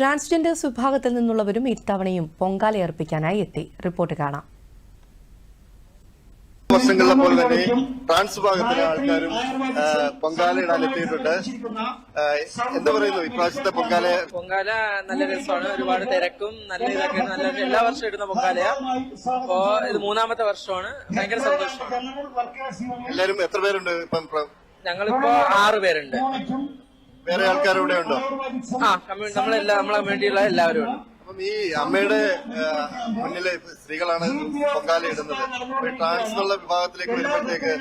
Transgenders വിഭാഗത്തിൽ നിന്നുള്ളവരും ഇത്തവണയും പൊങ്കാലയർപ്പിക്കാനായി എത്തി. റിപ്പോർട്ട് കാണാം. വർഷങ്ങളിലെ പോലെ തന്നെ ട്രാൻസ് വിഭാഗത്തിലെ ആൾക്കാരും ആ, പൊങ്കാല ഇടാൻ എത്തിയിട്ടുണ്ട് എന്താ പറയുന്നു? ഇപ്രാവശ്യത്തെ പൊങ്കാല പൊങ്കാല നല്ല രസമാണ്. ഒരുപാട് തിരക്കും നല്ല ഇതൊക്കെ നല്ല എല്ലാ വർഷവും ഇടുന്ന പൊങ്കാലയാ. അപ്പോ ഇത് മൂന്നാമത്തെ വർഷമാണ്. ഭയങ്കര സന്തോഷം എല്ലാരും എത്ര പേരുണ്ട് ഇപ്പം? ഞങ്ങളിപ്പോ ആറ് പേരുണ്ട്. വേറെ ആൾക്കാർ ഇവിടെ ഉണ്ടോ? ആ നമ്മളെല്ലാം നമ്മളെ കമ്മ്യൂണിറ്റിയുള്ള എല്ലാവരും ഉണ്ട്. അപ്പം ഈ അമ്മയുടെ മുന്നിൽ സ്ത്രീകളാണ് പൊങ്കാല ഇടുന്നത്. ട്രാൻസ് എന്നുള്ള വിഭാഗത്തിലേക്ക് വരുമ്പോഴത്തേക്ക്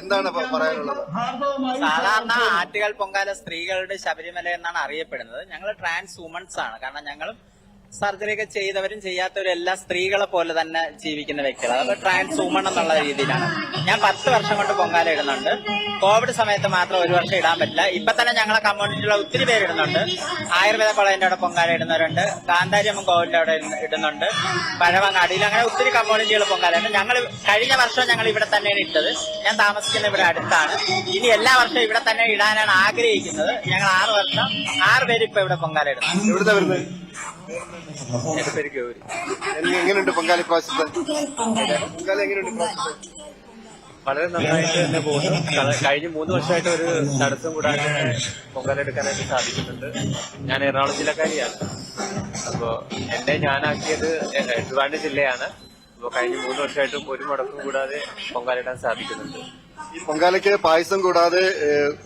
എന്താണ് പറയാനുള്ളത്? സാധാരണ ആറ്റുകാൽ പൊങ്കാല സ്ത്രീകളുടെ ശബരിമല എന്നാണ് അറിയപ്പെടുന്നത്. ഞങ്ങൾ ട്രാൻസ് വുമൺസ് ആണ് കാരണം ഞങ്ങളും സർജറി ഒക്കെ ചെയ്തവരും ചെയ്യാത്തവരും എല്ലാ സ്ത്രീകളെ പോലെ തന്നെ ജീവിക്കുന്ന വ്യക്തികൾ അതൊക്കെ ട്രാൻസ് വുമൺ എന്നുള്ള രീതിയിലാണ്. ഞാൻ പത്ത് വർഷം കൊണ്ട് പൊങ്കാല ഇടുന്നുണ്ട്. കോവിഡ് സമയത്ത് മാത്രം ഒരു വർഷം ഇടാൻ പറ്റില്ല. ഇപ്പൊ തന്നെ ഞങ്ങളെ കമ്മ്യൂണിറ്റിയിലുള്ള ഒത്തിരി പേര് ഇടുന്നുണ്ട്. ആയുർവേദ കോളേജിന്റെ അവിടെ പൊങ്കാല ഇടുന്നവരുണ്ട്. കാന്താരിയമ്മ കോവിലിന്റെ അവിടെ ഇടുന്ന- ഇടുന്നുണ്ട്. പഴവങ്ങാടിയിൽ അങ്ങനെ ഒത്തിരി കമ്മ്യൂണിറ്റികൾ പൊങ്കാല ഉണ്ട് ഞങ്ങൾ കഴിഞ്ഞ വർഷം ഞങ്ങൾ ഇവിടെ തന്നെയാണ് ഇട്ടത്. ഞാൻ താമസിക്കുന്ന ഇവിടെ അടുത്താണ്. ഇനി എല്ലാ വർഷവും ഇവിടെ തന്നെ ഇടാനാണ് ആഗ്രഹിക്കുന്നത്. ഞങ്ങൾ ആറ് വർഷം ആറ് പേര് ഇപ്പൊ ഇവിടെ പൊങ്കാല ഇടുന്നു എന്റെ പേര് ഗൗരി എങ്ങ- എങ്ങനെയുണ്ട് പൊങ്കാലി പ്രാവശ്യത്തെ പൊങ്കാലി എങ്ങനെയുണ്ട് വളരെ നന്നായിട്ട് തന്നെ പോകുന്നു. കഴിഞ്ഞ മൂന്ന് വർഷമായിട്ട് ഒരു തടസ്സം കൂടാതെ പൊങ്കാല എടുക്കാനായിട്ട് സാധിക്കുന്നുണ്ട്. ഞാൻ എറണാകുളം ജില്ലക്കാരിയാണ്. അപ്പോ എന്നെ ഞാനാക്കിയത് ട്രിവാൻഡ്രം ജില്ലയാണ്. അപ്പോൾ കഴിഞ്ഞ മൂന്ന് വർഷമായിട്ടും ഒരു മുടക്കം കൂടാതെ പൊങ്കാല ഇടാൻ സാധിക്കുന്നുണ്ട്. ഈ പൊങ്കാലയ്ക്ക് പായസം കൂടാതെ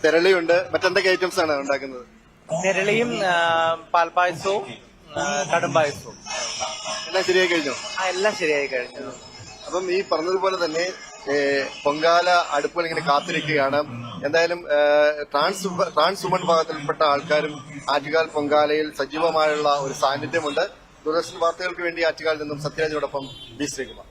തെരളിയുണ്ട്. മറ്റെന്തൊക്കെ ഐറ്റംസ് ആണ് ഉണ്ടാക്കുന്നത്? തെരളിയും ആ, പാൽപ്പായസവും കടും പായസവും. എല്ലാം ശരിയായി കഴിഞ്ഞു? ആ എല്ലാം ശരിയായി കഴിഞ്ഞു. അപ്പം ഈ പറഞ്ഞതുപോലെ തന്നെ പൊങ്കാല അടുപ്പുകൾ ഇങ്ങനെ കാത്തിരിക്കുകയാണ്. എന്തായാലും ട്രാൻസ് ട്രാൻസ് വുമൺ ഭാഗത്തിൽപ്പെട്ട ആൾക്കാരും ആറ്റുകാൽ പൊങ്കാലയിൽ സജീവമായുള്ള ഒരു സാന്നിധ്യമുണ്ട്. ദൂരദർശൻ വാർത്തകൾക്ക് വേണ്ടി ആറ്റുകാലിൽ നിന്നും സത്യരാജിനോടൊപ്പം ബി ശ്രീകുമാർ.